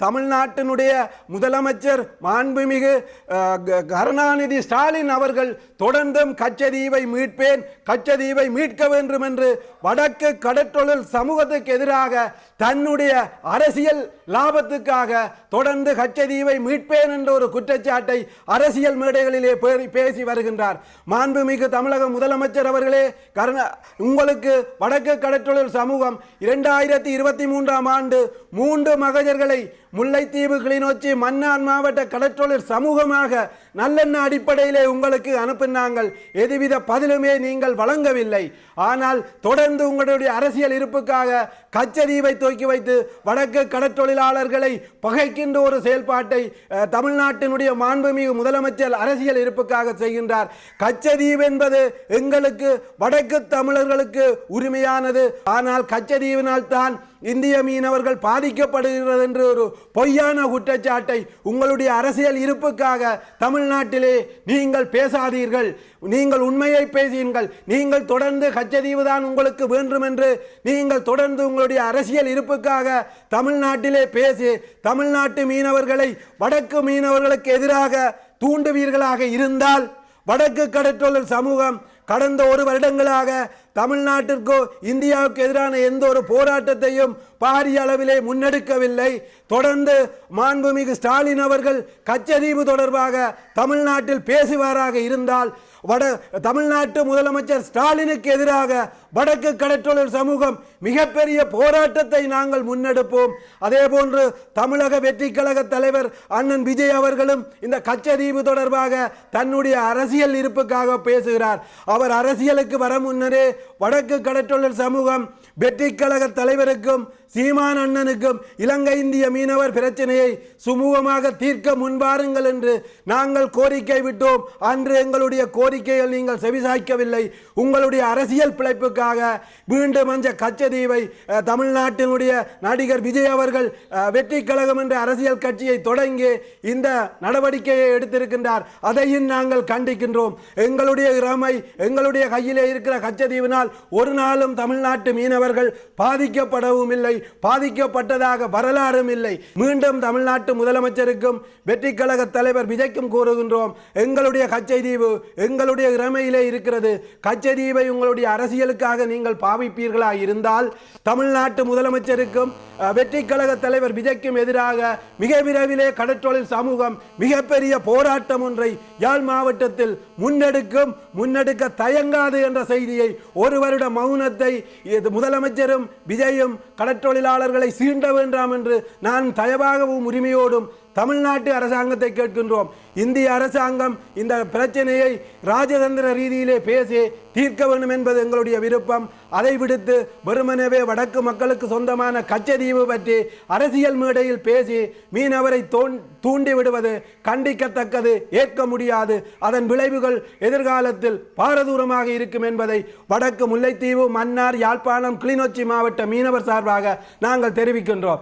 தமிழ்நாட்டினுடைய முதலமைச்சர் மாண்புமிகு அஹ், க- கருணாநிதி ஸ்டாலின் அவர்கள் தொடர்ந்தும் கச்சதீவை மீட்பேன் கச்சதீவை மீட்க வேண்டும் என்று வடக்கு கடற்றொழில் சமூகத்துக்கு எதிராக தன்னுடைய அரசியல் லாபத்துக்காக தொடர்ந்து கச்சதீவை மீட்பேன் என்ற ஒரு குற்றச்சாட்டை அரசியல் மேடைகளிலே பேசி வருகின்றார். மாண்புமிகு தமிழக முதலமைச்சர் அவர்களே கருணா உங்களுக்கு வடக்கு கடற்றொழில் சமூகம் இரண்டாயிரத்தி இருபத்தி மூன்றாம் ஆண்டு மூன்று மகஜர்களை முல்லைத்தீவு கிளிநொச்சி மன்னார் மாவட்ட கடற்றொழில் சமூகமாக நல்லெண்ண அடிப்படையிலே உங்களுக்கு அனுப்பினாங்கள். எதுவித பதிலுமே நீங்கள் வழங்கவில்லை. ஆனால் தொடர்ந்து உங்களுடைய அரசியல் இருப்புக்காக கச்சதீவை தூக்கி வைத்து வடக்கு கடற்றொழிலாளர்களை பகைக்கின்ற ஒரு செயல்பாட்டை தமிழ்நாட்டினுடைய மாண்புமிகு முதலமைச்சர் அரசியல் இருப்புக்காக செய்கின்றார். கச்சதீவு என்பது எங்களுக்கு வடக்கு தமிழர்களுக்கு உரிமையானது. ஆனால் கச்சதீவினால் தான் இந்திய மீனவர்கள் பாதிக்கப்படுகிறது என்று ஒரு பொய்யான குற்றச்சாட்டை உங்களுடைய அரசியல் இருப்புக்காக தமிழ்நாட்டிலே நீங்கள் பேசாதீர்கள். நீங்கள் உண்மையை பேசுங்கள். நீங்கள் தொடர்ந்து கச்சதீவு தான் உங்களுக்கு வேண்டும் என்று நீங்கள் தொடர்ந்து உங்களுடைய அரசியல் இருப்புக்காக தமிழ்நாட்டிலே பேசி தமிழ்நாட்டு மீனவர்களை வடக்கு மீனவர்களுக்கு எதிராக தூண்டுவீர்களாக இருந்தால் வடக்கு கடற்றொழில் சமூகம் கடந்த ஒரு வருடங்களாக தமிழ்நாட்டிற்கோ இந்தியாவுக்கு எதிரான எந்த ஒரு போராட்டத்தையும் பாரிய அளவிலே முன்னெடுக்கவில்லை. தொடர்ந்து மாண்புமிகு ஸ்டாலின் அவர்கள் கச்சதீவு தொடர்பாக தமிழ்நாட்டில் பேசுவாராக இருந்தால் வட தமிழ்நாட்டு முதலமைச்சர் ஸ்டாலினுக்கு எதிராக வடக்கு கடற்றொழில் சமூகம் மிகப்பெரிய போராட்டத்தை நாங்கள் முன்னெடுப்போம். அதே போன்று தமிழக வெற்றி கழக தலைவர் அண்ணன் விஜய் அவர்களும் இந்த கச்சதீவு தொடர்பாக தன்னுடைய அரசியல் இருப்புக்காக பேசுகிறார். அவர் அரசியலுக்கு வர முன்னரே வடக்கு கடற்றொழில் சமூகம் வெற்றி கழக தலைவருக்கும் சீமான் அண்ணனுக்கும் இலங்கை இந்திய மீனவர் பிரச்சனையை சுமூகமாக தீர்க்க முன்வாருங்கள் என்று நாங்கள் கோரிக்கை விட்டோம். அன்று எங்களுடைய கோரிக்கைகள் நீங்கள் செவிசாய்க்கவில்லை. உங்களுடைய அரசியல் பிழைப்புக்கு பிழைப்புக்காக மீண்டும் அஞ்ச கச்சதீவை தமிழ்நாட்டினுடைய நடிகர் விஜய் அவர்கள் வெற்றி கழகம் என்ற அரசியல் கட்சியை தொடங்கி இந்த நடவடிக்கையை எடுத்திருக்கின்றார். அதையும் நாங்கள் கண்டிக்கின்றோம். எங்களுடைய இறமை எங்களுடைய கையிலே இருக்கிற கச்சதீவினால் ஒரு நாளும் தமிழ்நாட்டு மீனவர்கள் பாதிக்கப்படவும் இல்லை பாதிக்கப்பட்டதாக வரலாறும் இல்லை. மீண்டும் தமிழ்நாட்டு முதலமைச்சருக்கும் வெற்றி கழக தலைவர் விஜய்க்கும் கூறுகின்றோம். எங்களுடைய கச்சைதீவு எங்களுடைய இறமையிலே இருக்கிறது. கச்சைதீவை உங்களுடைய அரசியலுக்கு எதிராக நீங்கள் பாவிப்பீர்களா இருந்தால் தமிழ்நாட்டு முதலமைச்சருக்கும் வெற்றி கழக தலைவர் விஜய்க்கும் எதிராக மிக விரைவிலே கடற்றொழில் சமூகம் மிகப்பெரிய போராட்டம் ஒன்றை யாழ் மாவட்டத்தில் முன்னெடுக்கும் முன்னெடுக்க தயங்காது என்ற செய்தியை ஒரு வருட மௌனத்தை முதலமைச்சரும் விஜயும் கடற்றொழிலாளர்களை சீண்ட வேண்டாம் என்று நான் தயவாகவும் உரிமையோடும் தமிழ்நாட்டு அரசாங்கத்தை கேட்கின்றோம். இந்திய அரசாங்கம் இந்த பிரச்சனையை ராஜதந்திர ரீதியிலே பேசி தீர்க்க வேண்டும் என்பது எங்களுடைய விருப்பம். அதை விடுத்து வெறுமனவே வடக்கு மக்களுக்கு சொந்தமான கச்சதீவு பற்றி அரசியல் மேடையில் பேசி மீனவரை தூண்டி விடுவது கண்டிக்கத்தக்கது ஏற்க முடியாது. அதன் விளைவுகள் எதிர்காலத்தில் பாரதூரமாக இருக்கும் என்பதை வடக்கு முல்லைத்தீவு மன்னார் யாழ்ப்பாணம் கிளிநொச்சி மாவட்ட மீனவர் சார்பாக நாங்கள் தெரிவிக்கின்றோம்.